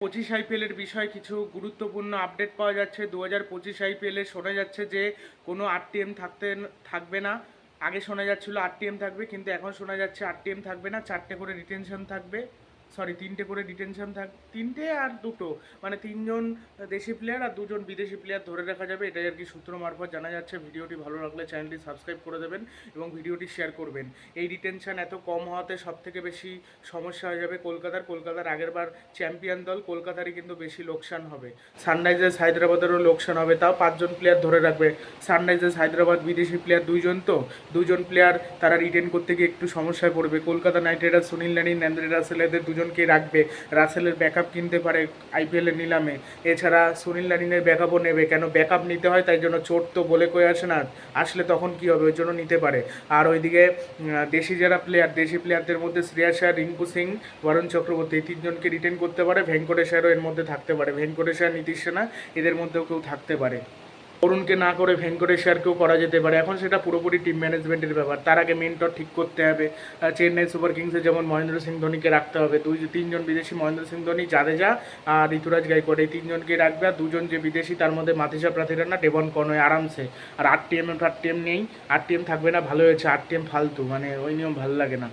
পঁচিশ আইপিএলের বিষয়ে কিছু গুরুত্বপূর্ণ আপডেট পাওয়া যাচ্ছে। দু হাজার পঁচিশ আইপিএলে শোনা যাচ্ছে যে কোনো আরটিএম থাকতে থাকবে না। আগে শোনা যাচ্ছিল আরটিএম থাকবে, কিন্তু এখন শোনা যাচ্ছে আরটিএম থাকবে না। চারটে করে রিটেনশন থাকবে। সরি তিনটে করে ডিটেনশন থাক, তিনটে আর দুটো। মানে তিনজন দেশি প্লেয়ার আর দুজন বিদেশি প্লেয়ার ধরে রাখা যাবে, এটাই আর কি সূত্র মারফত জানা যাচ্ছে। ভিডিওটি ভালো লাগলে চ্যানেলটি সাবস্ক্রাইব করে দেবেন এবং ভিডিওটি শেয়ার করবেন। এই ডিটেনশন এত কম হওয়াতে সব থেকে বেশি সমস্যা হয়ে যাবে কলকাতার। কলকাতার আগের বার চ্যাম্পিয়ন দল, কলকাতারই কিন্তু বেশি লোকসান হবে। সানরাইজার্স হায়দ্রাবাদেরও লোকসান হবে, তাও পাঁচজন প্লেয়ার ধরে রাখবে। সানরাইজার্স হায়দ্রাবাদ বিদেশি প্লেয়ার দুইজন তো। দুজন প্লেয়ার তারা রিটেন করতে গিয়ে একটু সমস্যায় পড়বে। কলকাতা নাইট রাইডার্স সুনীল নারী ন্যান্দ্রে রাসেল এদের দুজনকে রাখবে। রাসেলের ব্যাকআপ কিনতে পারে আইপিএলের নিলামে। এছাড়া সুনীল নারিনের ব্যাকআপও নেবে। কেন ব্যাকআপ নিতে হয় তাই জন্য চোট তো বলে কয়ে আসে না। আসলে তখন কি হবে? ওই জন্য নিতে পারে। আর ওইদিকে দেশি যারা প্লেয়ার দেশি প্লেয়ারদের মধ্যে শ্রেয়া আয়ার, রিঙ্কু সিং বরুণ চক্রবর্তী এই তিনজনকে রিটেন করতে পারে। ভেঙ্কটেশ্বরও এর মধ্যে থাকতে পারে। ভেঙ্কটেশ্বর নীতিশ সেনা এদের মধ্যেও কেউ থাকতে পারে। অরুণকে না করে ভেঙ্কটেশ্বরকেও করা যেতে পারে। এখন সেটা পুরোপুরি টিম ম্যানেজমেন্টের ব্যাপার। তার আগে মেন্টর ঠিক করতে হবে। চেন্নাই সুপার কিংসে যেমন মহেন্দ্র সিং ধোনিকে রাখতে হবে। দুই, তিনজন বিদেশি মহেন্দ্র সিং ধোনি, জাদেজা আর ঋতুরাজ গাইকোয়াড়। এই তিনজনকে রাখবে আর দুজন যে বিদেশি, তার মধ্যে মাথিসা প্রাথিরানা ডেবন কনয় আরামসে। আর আট টিএম ফার টিএম নেই। আট টিএম থাকবে না, ভালো হয়েছে। আট টিএম ফালতু। মানে ওই নিয়ম ভালো লাগে না।